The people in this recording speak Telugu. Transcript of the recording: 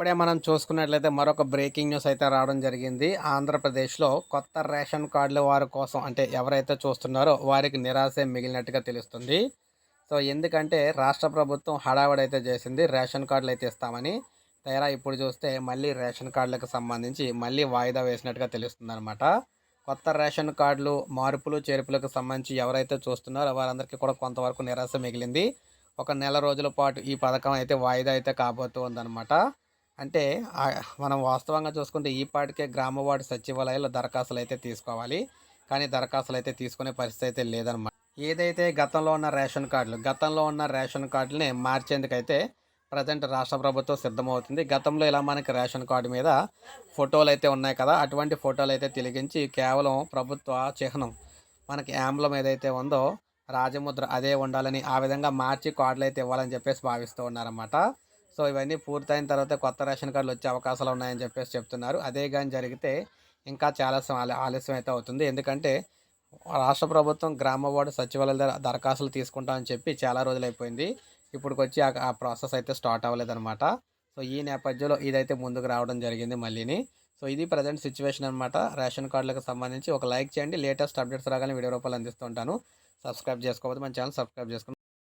ఇప్పుడే మనం చూసుకున్నట్లయితే మరొక బ్రేకింగ్ న్యూస్ అయితే రావడం జరిగింది. ఆంధ్రప్రదేశ్లో కొత్త రేషన్ కార్డుల వారి కోసం అంటే ఎవరైతే చూస్తున్నారో వారికి నిరాశ మిగిలినట్టుగా తెలుస్తుంది. సో ఎందుకంటే రాష్ట్ర ప్రభుత్వం హడావడైతే అయితే చేసింది రేషన్ కార్డులు అయితే ఇస్తామని. తయారా ఇప్పుడు చూస్తే మళ్ళీ రేషన్ కార్డులకు సంబంధించి మళ్ళీ వాయిదా వేసినట్టుగా తెలుస్తుంది అనమాట కొత్త రేషన్ కార్డులు మార్పులు చేర్పులకు సంబంధించి ఎవరైతే చూస్తున్నారో వారందరికీ కూడా కొంతవరకు నిరాశ మిగిలింది. ఒక నెల రోజుల పాటు ఈ పథకం అయితే వాయిదా అయితే కాబోతుందన్నమాట అంటే మనం వాస్తవంగా చూసుకుంటే ఈ పాటికే గ్రామ వార్డు సచివాలయాల్లో దరఖాస్తులు అయితే తీసుకోవాలి. కానీ దరఖాస్తులు అయితే తీసుకునే పరిస్థితి అయితే లేదనమాట ఏదైతే గతంలో ఉన్న రేషన్ కార్డులు గతంలో ఉన్న రేషన్ కార్డులని మార్చేందుకైతే ప్రజెంట్ రాష్ట్ర ప్రభుత్వం సిద్ధమవుతుంది. గతంలో ఇలా మనకి రేషన్ కార్డు మీద ఫోటోలు అయితే ఉన్నాయి కదా అటువంటి ఫోటోలు అయితే తిలిగించి కేవలం ప్రభుత్వ చిహ్నం మనకి యాంబ్లం ఏదైతే ఉందో రాజముద్ర అదే ఉండాలని ఆ విధంగా మార్చి కార్డులు అయితే ఇవ్వాలని చెప్పేసి భావిస్తూ ఉన్నారన్నమాట. సో ఇవన్నీ పూర్తయిన తర్వాత కొత్త రేషన్ కార్డులు వచ్చే అవకాశాలు ఉన్నాయని చెప్పేసి చెప్తున్నారు. అదే కానీ జరిగితే ఇంకా చాలా ఆలస్యం అయితే అవుతుంది. ఎందుకంటే రాష్ట్ర ప్రభుత్వం గ్రామ వార్డు సచివాలయాల దగ్గర దరఖాస్తులు తీసుకుంటామని చెప్పి చాలా రోజులు అయిపోయింది ఇప్పటికి వచ్చి ఆ- ప్రాసెస్ అయితే స్టార్ట్ అవ్వలేదన్నమాట. సో ఈ నేపథ్యంలో ఇదైతే ముందుకు రావడం జరిగింది మళ్ళీని. సో ఇది ప్రజెంట్ సిచ్యువేషన్ అనమాట రేషన్ కార్డులకు సంబంధించి ఒక లైక్ చేయండి. లేటెస్ట్ అప్డేట్స్ రాగానే వీడియో రూపాయలు అందిస్తుంటాను సబ్స్క్రైబ్ చేసుకోవద్దు మన ఛానల్ సబ్స్క్రైబ్ చేసుకోండి.